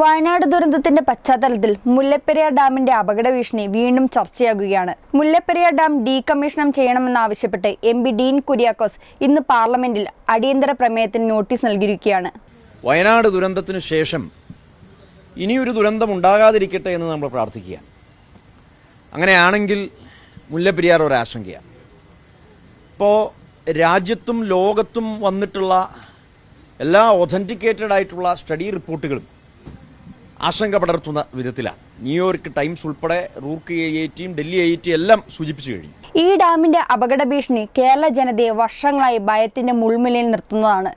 വയനാട് ദുരന്തത്തിന്റെ പശ്ചാത്തലത്തിൽ മുല്ലപ്പെരിയാർ ഡാമിന്റെ അപകട ഭീഷണി വീണ്ടും ചർച്ചയാകുകയാണ്. മുല്ലപ്പെരിയാർ ഡാം ഡീകമ്മീഷണം ചെയ്യണമെന്നാവശ്യപ്പെട്ട് എം പി ഡീൻ കുര്യാക്കോസ് ഇന്ന് പാർലമെന്റിൽ അടിയന്തര പ്രമേയത്തിന് നോട്ടീസ് നൽകിയിരിക്കുകയാണ്. വയനാട് ദുരന്തത്തിനു ശേഷം ഇനിയൊരു ദുരന്തം ഉണ്ടാകാതിരിക്കട്ടെ എന്ന് നമ്മൾ പ്രാർത്ഥിക്കുക അങ്ങനെയാണെങ്കിൽ മുല്ലപ്പെരിയാർ ഒരു ആശങ്കയാണ്. ഇപ്പോൾ രാജ്യത്തും ലോകത്തും വന്നിട്ടുള്ള എല്ലാ ഒതന്റിക്കേറ്റഡ് ആയിട്ടുള്ള സ്റ്റഡി റിപ്പോർട്ടുകളും ആശങ്ക പടർത്തുന്ന വിധത്തിലാണ്. ന്യൂയോർക്ക് ടൈംസ് ഉൾപ്പെടെ റൂർക്ക് ഐ ഐ ടിയും ഡൽഹി ഐ ഐ ടി എല്ലാം സൂചിപ്പിച്ചു കഴിഞ്ഞു. ഈ ഡാമിന്റെ അപകട ഭീഷണി കേരള ജനതയെ വർഷങ്ങളായി ഭയത്തിന്റെ മുൾമുലയിൽ നിർത്തുന്നതാണ്.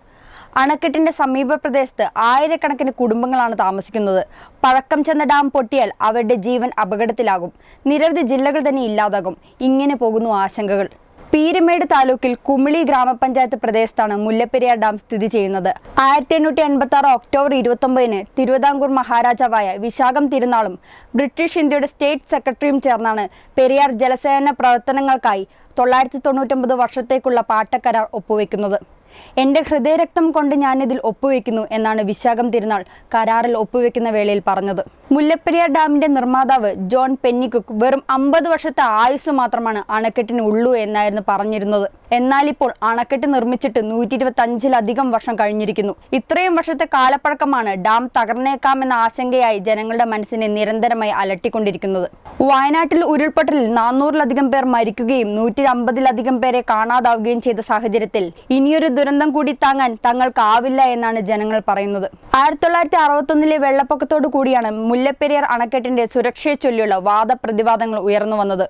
അണക്കെട്ടിന്റെ സമീപ പ്രദേശത്ത് ആയിരക്കണക്കിന് കുടുംബങ്ങളാണ് താമസിക്കുന്നത്. പഴക്കം ചെന്ന ഡാം പൊട്ടിയാൽ അവരുടെ ജീവൻ അപകടത്തിലാകും. നിരവധി ജില്ലകൾ തന്നെ ഇല്ലാതാകും. ഇങ്ങനെ പോകുന്നു ആശങ്കകൾ. പീരുമേട് താലൂക്കിൽ കുമിളി ഗ്രാമപഞ്ചായത്ത് പ്രദേശത്താണ് മുല്ലപ്പെരിയാർ ഡാം സ്ഥിതി ചെയ്യുന്നത്. ആയിരത്തി എണ്ണൂറ്റി എൺപത്തി ആറ് ഒക്ടോബർ ഇരുപത്തൊമ്പതിന് തിരുവിതാംകൂർ മഹാരാജാവായ വിശാഖം തിരുനാളും ബ്രിട്ടീഷ് ഇന്ത്യയുടെ സ്റ്റേറ്റ് സെക്രട്ടറിയും ചേർന്നാണ് പെരിയാർ ജലസേന പ്രവർത്തനങ്ങൾക്കായി തൊള്ളായിരത്തി തൊണ്ണൂറ്റൊമ്പത് വർഷത്തേക്കുള്ള പാട്ടക്കരാർ ഒപ്പുവെക്കുന്നത്. എന്റെ ഹൃദയരക്തം കൊണ്ട് ഞാനിതിൽ ഒപ്പുവെക്കുന്നു എന്നാണ് വിശാഖം തിരുനാൾ കരാറിൽ ഒപ്പുവെക്കുന്ന വേളയിൽ പറഞ്ഞത്. മുല്ലപ്പെരിയാർ ഡാമിന്റെ നിർമ്മാതാവ് ജോൺ പെന്നിക്കുക്ക് വെറും അമ്പത് വർഷത്തെ ആയുസ് മാത്രമാണ് അണക്കെട്ടിന് ഉള്ളൂ എന്നായിരുന്നു പറഞ്ഞിരുന്നത്. എന്നാൽ ഇപ്പോൾ അണക്കെട്ട് നിർമ്മിച്ചിട്ട് നൂറ്റി ഇരുപത്തി അഞ്ചിലധികം വർഷം കഴിഞ്ഞിരിക്കുന്നു. ഇത്രയും വർഷത്തെ കാലപ്പഴക്കമാണ് ഡാം തകർന്നേക്കാമെന്ന ആശങ്കയായി ജനങ്ങളുടെ മനസ്സിനെ നിരന്തരമായി അലട്ടിക്കൊണ്ടിരിക്കുന്നത്. വയനാട്ടിൽ ഉരുൾപൊട്ടലിൽ നാനൂറിലധികം പേർ മരിക്കുകയും നൂറ്റി അമ്പതിലധികം പേരെ കാണാതാവുകയും ചെയ്ത സാഹചര്യത്തിൽ ഇനിയൊരു ദുരന്തം കൂടി താങ്ങാൻ തങ്ങൾക്കാവില്ല എന്നാണ് ജനങ്ങൾ പറയുന്നത്. ആയിരത്തി തൊള്ളായിരത്തി അറുപത്തൊന്നിലെ വെള്ളപ്പൊക്കത്തോടു കൂടിയാണ് മുല്ലപ്പെരിയാർ അണക്കെട്ടിന്റെ സുരക്ഷയെ ചൊല്ലിയുള്ള വാദപ്രതിവാദങ്ങൾ ഉയർന്നു വന്നത്.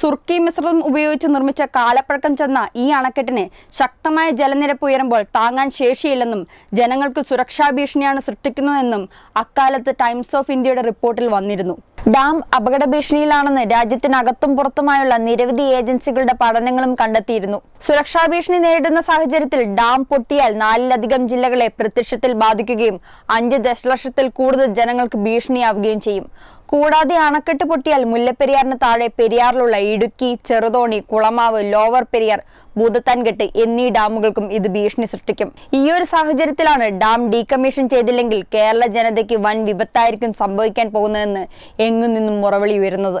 സുർക്കി മിശ്രിതം ഉപയോഗിച്ച് നിർമ്മിച്ച കാലപ്പഴക്കം ചെന്ന ഈ അണക്കെട്ടിന് ശക്തമായ ജലനിരപ്പ് ഉയരുമ്പോൾ താങ്ങാൻ ശേഷിയില്ലെന്നും ജനങ്ങൾക്ക് സുരക്ഷാ ഭീഷണിയാണ് സൃഷ്ടിക്കുന്നതെന്നും അക്കാലത്ത് ടൈംസ് ഓഫ് ഇന്ത്യയുടെ റിപ്പോർട്ടിൽ വന്നിരുന്നു. ഡാം അപകട ഭീഷണിയിലാണെന്ന് രാജ്യത്തിനകത്തും പുറത്തുമായുള്ള നിരവധി ഏജൻസികളുടെ പഠനങ്ങളും കണ്ടെത്തിയിരുന്നു. സുരക്ഷാ ഭീഷണി നേരിടുന്ന സാഹചര്യത്തിൽ ഡാം പൊട്ടിയാൽ നാലിലധികം ജില്ലകളെ പ്രത്യക്ഷത്തിൽ ബാധിക്കുകയും അഞ്ച് ദശലക്ഷത്തിൽ കൂടുതൽ ജനങ്ങൾക്ക് ഭീഷണിയാവുകയും ചെയ്യും. കൂടാതെ അണക്കെട്ട് പൊട്ടിയാൽ മുല്ലപ്പെരിയാറിന് താഴെ പെരിയാറിലുള്ള ഇടുക്കി ചെറുതോണി കുളമാവ് ലോവർ പെരിയാർ ഭൂതത്താൻകെട്ട് എന്നീ ഡാമുകൾക്കും ഇത് ഭീഷണി സൃഷ്ടിക്കും. ഈ ഒരു സാഹചര്യത്തിലാണ് ഡാം ഡീകമ്മീഷൻ ചെയ്തില്ലെങ്കിൽ കേരള ജനതയ്ക്ക് വൻ വിപത്തായിരിക്കും സംഭവിക്കാൻ പോകുന്നതെന്ന് എങ്ങു നിന്നും മുറവിളി ഉയരുന്നത്.